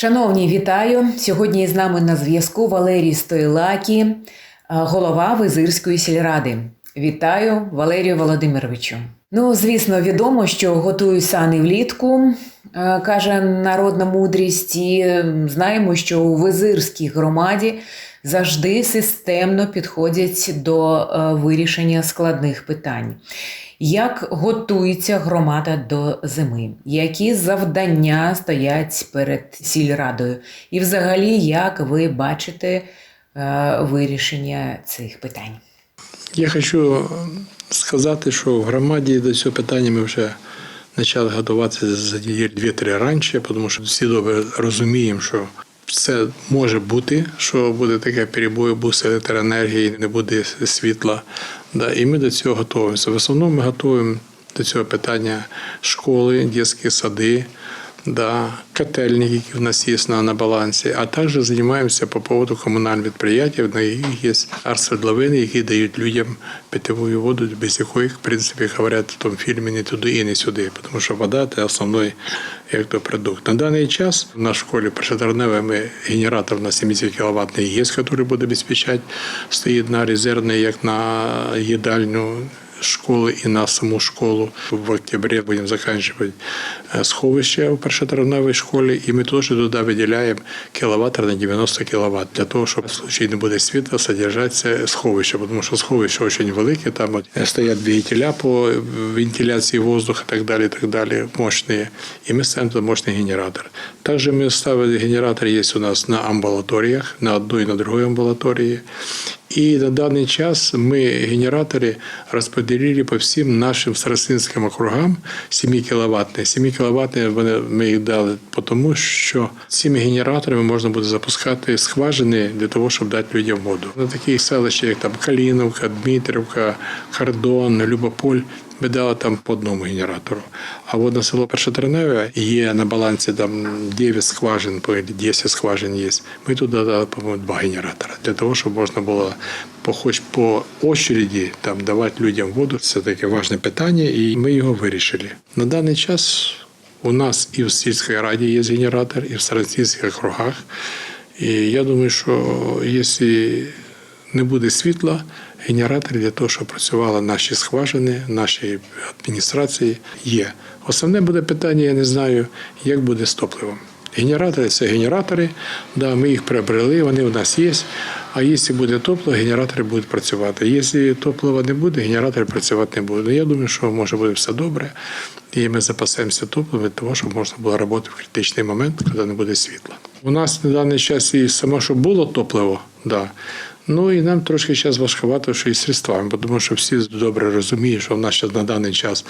Шановні, вітаю! Сьогодні з нами на зв'язку Валерій Стойлакі, е, голова Визирської сільради. Вітаю, Валерію Володимировичу. Ну, звісно, відомо, що готую сани влітку, е, каже народна мудрість, і знаємо, що у Визирській громаді завжди системно підходять до е, вирішення складних питань. Як готується громада до зими? Які завдання стоять перед сільрадою? І, взагалі, як ви бачите е, вирішення цих питань? Я хочу сказати, що в громаді до цього питання ми вже почали готуватися за неділю дві-три раніше, тому що всі добре розуміємо, що це може бути, що буде таке перебої бус електроенергії, не буде світла. Да, і ми до цього готуємося. В основному ми готуємо до цього питання школи, дитячі сади, да, котельники, які в нас є на, на балансі, а також займаємося по поводу комунальних підприємств, на яких є арсвердловини, які дають людям питьову воду, без якої, в принципі, говорять в тому фільмі не туди і не сюди, тому що вода це основний як то продукт. На даний час в нашій школі першотравневе генератор на 70 кВт є, який буде обезпечати, стоїть на резервний, як на їдальню школи і на саму школу. В октябрі будемо закінчувати е, сховище у першотравневій школі, і ми теж туди виділяємо кіловатр на 90 кВт, для того, щоб в случае не буде світла, содержатися сховище, тому що сховище дуже велике, там от стоять двигателя по вентиляції воздуха так далі, і так далі, мощні. І ми ставимо туди мощний генератор. Також ми ставили генератор, є у нас на амбулаторіях, на одній і на другій амбулаторії. І на даний час ми генератори розподілили по всім нашим старостинським округам 7 кВт. 7 кВт ми їх дали, тому що цими генераторами можна буде запускати скважини для того, щоб дати людям воду. На таких селищах, як там Каліновка, Дмитрівка, Кордон, Любополь. Ми дали там по одному генератору. А на село Першотреневе є на балансі там 9 скважин, по 10 скважин є. Ми туди дали, по-моєму, два генератора для того, щоб можна було по хоч по очереді там давати людям воду. Це таке важне питання, і ми його вирішили. На даний час у нас і в сільській раді є генератор, і в старостинських округах. І я думаю, що якщо не буде світла, генератори для того, щоб працювали наші скважини, наші адміністрації є. Основне буде питання, я не знаю, як буде з топливом. Генератори це генератори, да, ми їх приобрели, вони у нас є. А якщо буде топливо, генератори будуть працювати. Якщо топлива не буде, генератори працювати не будуть. Я думаю, що може буде все добре. І ми запасемося топливом для того, щоб можна було працювати в критичний момент, коли не буде світла. У нас на даний час і саме, що було топливо, да. Ну і нам трошки зараз важкувато, що і средствами, бо тому що всі добре розуміють, що в нас зараз на даний час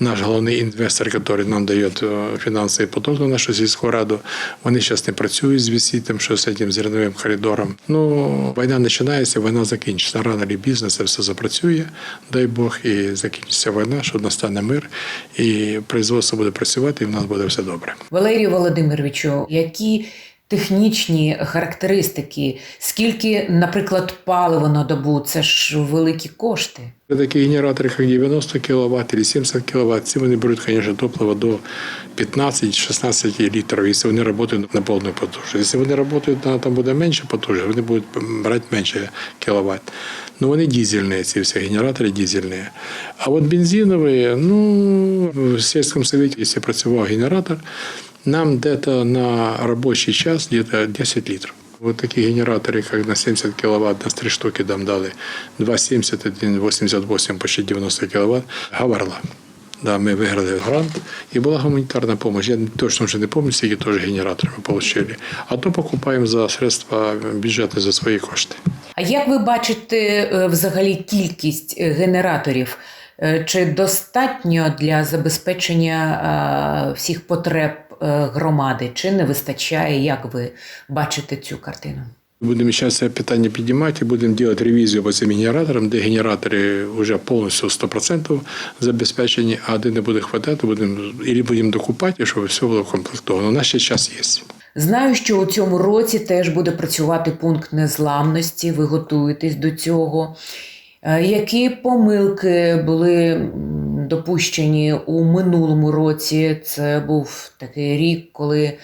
наш головний інвестор, який нам дає е, фінансовий поток на нашу сільську раду, вони зараз не працюють з вісітом, що з цим зерновим коридором. Ну, війна починається, війна закінчиться. Рано чи пізно все запрацює, дай Бог, і закінчиться війна, що настане мир, і производство буде працювати, і в нас буде все добре. Валерію Володимировичу, які технічні характеристики, скільки, наприклад, паливо на добу, це ж великі кошти. Такі генератори, як 90 кВт чи 70 кВт, ці вони беруть, звісно, топливо до 15-16 літрів, якщо вони працюють на повну потужність. Якщо вони працюють там буде менше потужність, вони будуть брати менше кВт. Ну вони дизельні, ці всі генератори дизельні. А от бензинові, ну в сільському совєті, якщо працював генератор, нам где-то на робочий час где-то 10 литров. Вот такие генераторы, как на 70 киловатт, нас три штуки там дали. 2,70, 1,88, почти 90 киловатт. Гаварла. Да, ми виграли грант і була гуманітарна допомога. Я точно вже не пам'ятаю, скільки теж генераторів ми отримали. А то покупаємо за средства бюджетні за свої кошти. А як ви бачите е, взагалі кількість е, генераторів? Е, Чи достатньо для забезпечення всіх потреб громади? Чи не вистачає? Як ви бачите цю картину? Будемо зараз це питання піднімати, будемо робити ревізію по цим генераторам, де генератори вже повністю 100% забезпечені, а де не буде хватати, будемо або будемо докупати, щоб все було комплектовано. У нас ще час є. Знаю, що у цьому році теж буде працювати пункт незламності. Ви готуєтесь до цього. Е, Які помилки були допущені у минулому році? Це був такий рік, коли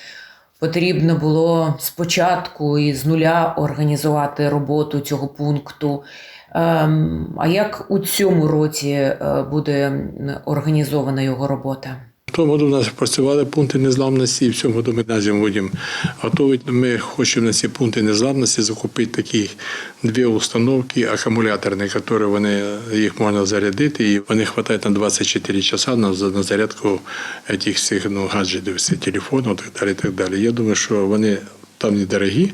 потрібно було спочатку і з нуля організувати роботу цього пункту. Ем, А як у цьому році е, буде організована його робота? Тому у нас працювали пункти незламності, і в цьому году ми наразі будемо готувати. Ми хочемо на ці пункти незламності закупити такі дві установки акумуляторні, які вони їх можна зарядити, і вони вистачають на 24 часа на, на зарядку цих ну, гаджетів, телефонів, так далі. Так далі. Я думаю, що вони там недорогі.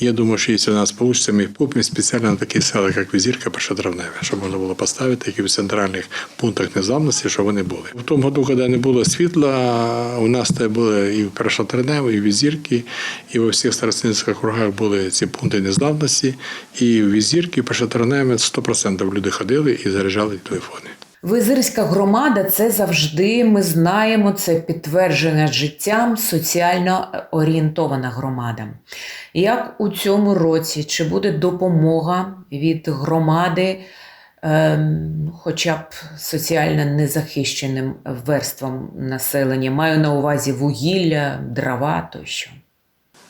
Я думаю, що якщо у нас вийде, ми їх купимо спеціально на такі села, як Візірка, Першотравневе, щоб можна було поставити які в центральних пунктах незламності, щоб вони були. В тому году, коли не було світла, у нас це були і в Першотравневе, і Візірки, і во всіх старостинських округах були ці пункти незламності. І в Візірки, і в Першотравневе 100% люди ходили і заряджали телефони. Визирська громада це завжди, ми знаємо, це підтверджена життям соціально орієнтована громада. Як у цьому році чи буде допомога від громади, ем, хоча б соціально незахищеним верствам населення? Маю на увазі вугілля, дрова тощо.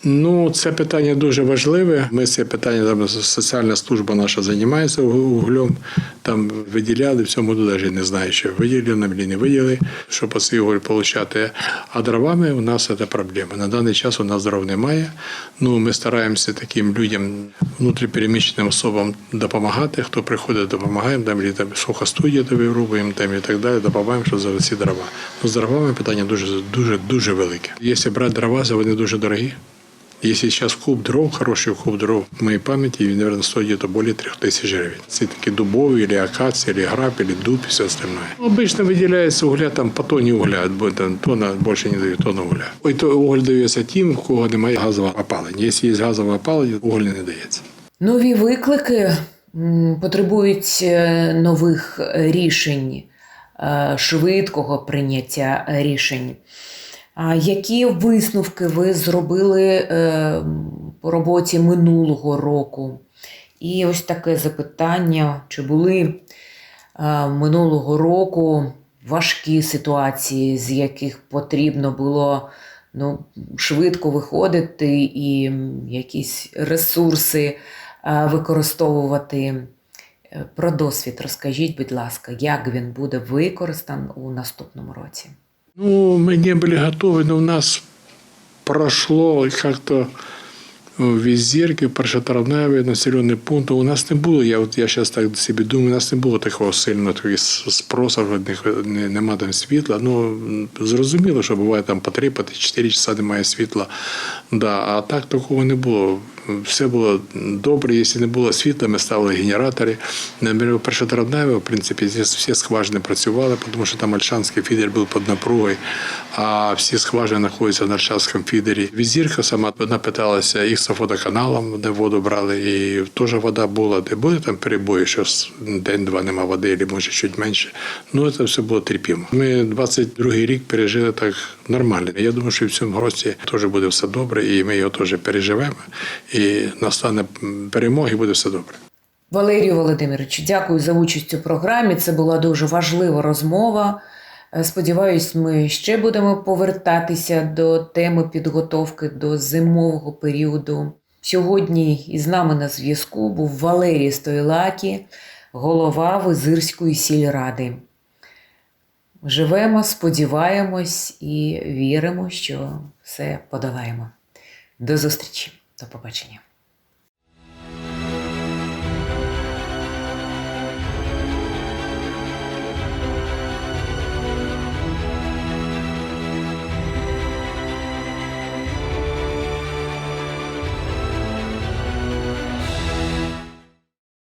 Ну, це питання дуже важливе. Ми це питання там соціальна служба наша займається углем. Там виділяли в цьому навіть не знаю, що виділили нам не виділили, щоб оцей уголь отримати. А дровами у нас це проблема. На даний час у нас дров немає. Ну, ми стараємося таким людям, внутріпереміщеним особам допомагати. Хто приходить, допомагаємо, там, там сухостудія вирубуємо там, і так далі, допомагаємо, щоб завести дрова. Ну, з дровами питання дуже, дуже, дуже велике. Якщо брати дрова, вони дуже дорогі. Если сейчас куб дров, хороший куб дров, в моей памяти, наверное, стоит где-то более 3000 гривен. Це таки дубовый, или акация, или граб, или дуб, и все остальное. Ну, Обычно выделяется угля там по тоні угля, бо там тонна больше не дают, тонна угля. Ой, то уголь дається тим, у кого немає газового опалення. Якщо є газове опалення, уголь не дається. Нові виклики м, потребують е, нових рішень, е, швидкого прийняття рішень. Які висновки ви зробили е, по роботі минулого року? І ось таке запитання: чи були е, минулого року важкі ситуації, з яких потрібно було ну, швидко виходити і якісь ресурси е, використовувати? Про досвід розкажіть, будь ласка, як він буде використаний у наступному році? Ну, мы не были готовы, но у нас прошло как-то в Візірки, першотравневі населені пункти. У нас не було, я от я зараз так собі думаю, у нас не було такого сильного такого спросу, в них не- нема там світла. Ну, зрозуміло, що буває там по 3 по 4 часа немає світла. Да, а так такого не було. Все було добре. Якщо не було світла, ми ставили генератори. Наприклад, першотравневе, в принципі, всі скважини працювали, тому що там Альшанський фідер був під напругою, а всі скважини знаходяться на Альшанському фідері. Візірка сама вона питалася і з водоканалом, де воду брали, і теж вода була, де були там перебої, що день-два нема води, або може чуть менше. Ну, це все було терпімо. Ми 22-й рік пережили так нормально. Я думаю, що в цьому році теж буде все добре, і ми його теж переживемо. І настане перемога, і буде все добре. Валерію Володимировичу, дякую за участь у програмі. Це була дуже важлива розмова. Е, Сподіваюсь, ми ще будемо повертатися до теми підготовки до зимового періоду. Сьогодні із нами на зв'язку був Валерій Стойлакі, голова Визирської сільради. Живемо, сподіваємось і віримо, що все подолаємо. До зустрічі, побачення.